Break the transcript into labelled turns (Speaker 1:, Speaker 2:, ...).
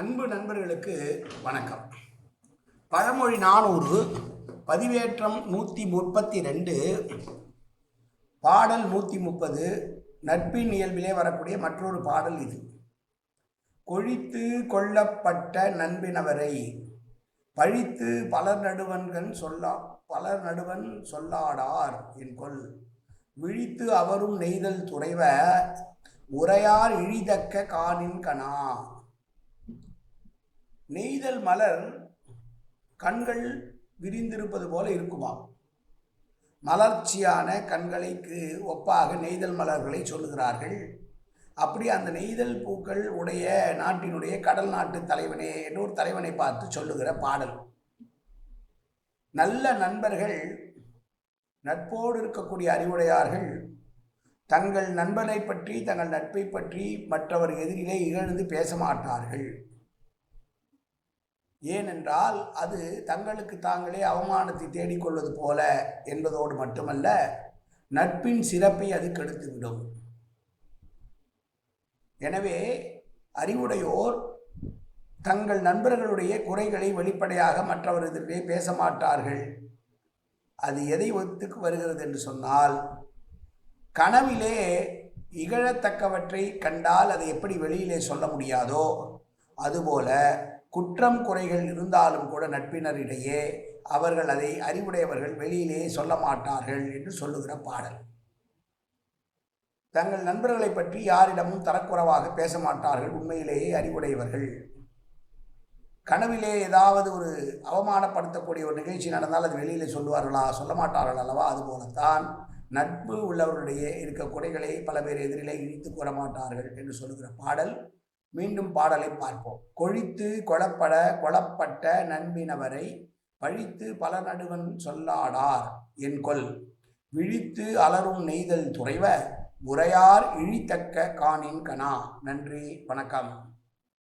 Speaker 1: அன்பு நண்பர்களுக்கு வணக்கம். பழமொழி நானூறு பதிவேற்றம் நூற்றி முப்பத்தி ரெண்டு பாடல் நூற்றி முப்பது நட்பின் இயல்பிலே வரக்கூடிய மற்றொரு பாடல் இது. கொழித்து கொள்ளப்பட்ட நண்பினவரை பழித்து பலர் நடுவன்கண் சொல்லா பலர் நடுவன் சொல்லாடார் என்கொள் விழித்து அவரும் நெய்தல் துறைவ உரையார் இழிதக்க காணின் கணா. நெய்தல் மலர் கண்கள் விரிந்திருப்பது போல இருக்குமா மலர்ச்சியான கண்களுக்கு ஒப்பாக நெய்தல் மலர்களை சொல்லுகிறார்கள். அப்படி அந்த நெய்தல் பூக்கள் உடைய நாட்டினுடைய கடல் நாட்டு தலைவனே என்று ஒரு தலைவனை பார்த்து சொல்லுகிற பாடல். நல்ல நண்பர்கள் நட்போடு இருக்கக்கூடிய அறிவுடையார்கள் தங்கள் நண்பனை பற்றி தங்கள் நட்பை பற்றி மற்றவர் எதிரிலே இகழ்ந்து பேச மாட்டார்கள். ஏனென்றால் அது தங்களுக்கு தாங்களே அவமானத்தை தேடிக்கொள்வது போல என்பதோடு மட்டுமல்ல நட்பின் சிறப்பை அது கெடுத்துவிடும். எனவே அறிவுடையோர் தங்கள் நண்பர்களுடைய குறைகளை வெளிப்படையாக மற்றவர்களிடையே பேச மாட்டார்கள். அது எதை ஒத்துக்கு வருகிறது என்று சொன்னால் கனவிலே இகழத்தக்கவற்றை கண்டால் அதை எப்படி வெளியிலே சொல்ல முடியாதோ அதுபோல குற்றம் குறைகள் இருந்தாலும் கூட நட்பினரிடையே அவர்கள் அதை அறிவுடையவர்கள் வெளியிலே சொல்ல மாட்டார்கள் என்று சொல்லுகிற பாடல். தங்கள் நண்பர்களை பற்றி யாரிடமும் தரக்குறைவாக பேச மாட்டார்கள் உண்மையிலேயே அறிவுடையவர்கள். கனவிலே ஏதாவது ஒரு அவமானப்படுத்தக்கூடிய ஒரு நிகழ்ச்சி நடந்தால் அது வெளியிலே சொல்லுவார்களா? சொல்ல மாட்டார்கள் அல்லவா? அதுபோலத்தான் நட்பு உள்ளவர்களுடைய இருக்க குறைகளை பல பேர் எதிரிலே இழித்து கூற மாட்டார்கள் என்று சொல்லுகிற பாடல். மீண்டும் பாடலை பார்ப்போம். கொழித்து கொலப்பட கொலப்பட்ட நண்பினவரை பழித்து பல நடுவன் சொல்லாடார் என் கொல் விழித்து அலரும் நெய்தல் துறைவ உரையார் இழித்தக்க காணின் கணா. நன்றி வணக்கம்.